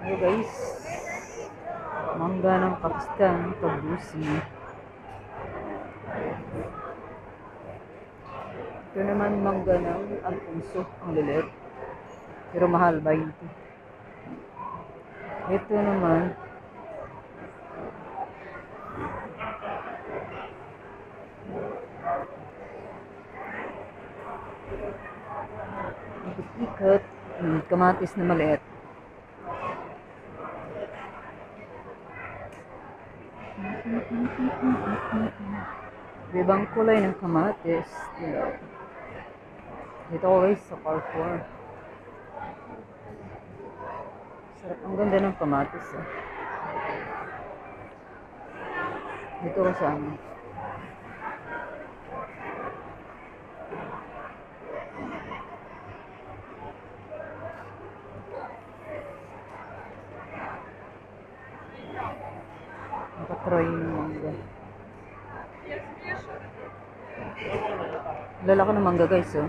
Hello guys. Mangga ng Pakistan, kabusi. Ito naman mangga ng Alfonso, ang lilit. Pero mahal, 20. Ito naman, ikot-ikot, kamatis na maliit. Ibang kulay ng kamatis. Diba? Dito guys sa Carrefour. Sarap. Ang ganda ng kamatis. Eh. Dito ko sa ano. Yung mangga. Lalaki ng mangga guys oh.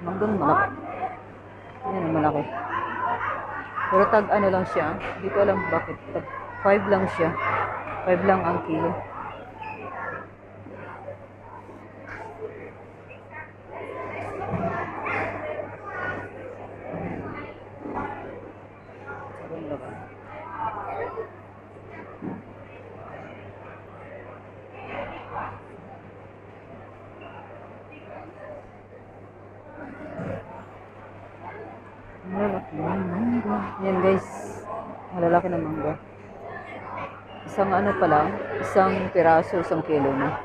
Manggang malaki. Yan ang malaki. Pero tag ano lang siya. Hindi ko alam bakit. Tag 5 lang siya. 5 lang ang kilo. Sobrang laki. Malalaki ng mangga. Yan guys. Malalaki ng mangga. Isang ano pa lang, isang piraso, isang kilo na.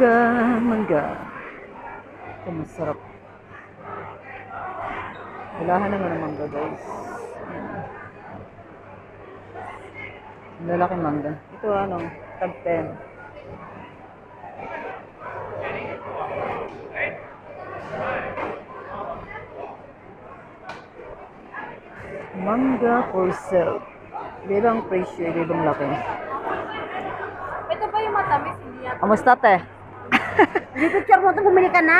Mangga, mangga. Ito masarap. Walahan naman ang mangga guys. Lalaki mangga. Ito ano, tag 10. Mangga for sale. Ibang presyo, ibang laki. Ito ba yung matamis? Hindi yan. Kamusta te? Hindi picture mo ito, bumili ka na.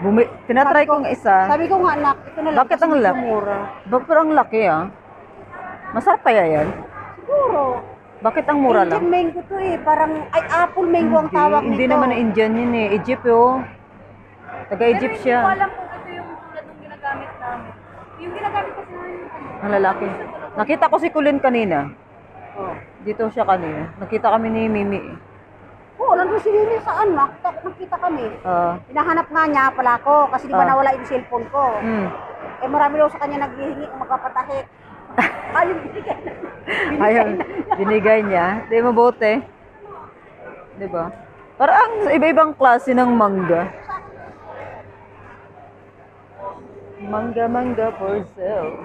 Bumi tinatry ko ng isa. Sabi ko nga, anak, ito na lang. Bakit ang laki? mura. Ba, pero ang laki ah. Masarap kaya yan? Siguro. Bakit ang mura Indian lang? mango to eh. Parang, ay, apple mango ang tawag hindi nito. naman na Indian yun eh. Egypt oh. Taga-Egypt Pero hindi ko siya. alam kung ito yung tulad ng ginagamit namin. Yung ginagamit kasi namin yung ano. Ang lalaki. Nakita ko si Kulin kanina. Oh. Dito siya kanina. Nakita kami ni Mimi. eh. Oo, nandun si Lili saan, Mak? Nakita kami. Ah, Hinahanap nga niya pala ako kasi di ba Ah. nawala yung cellphone ko. hmm. Eh marami daw sa kanya naghihingi kung magpapatahik. Ayun, binigay na. Ayun, binigay niya. Di mabuti. Di ba? Parang iba-ibang klase ng mangga. Mangga, mangga for sale.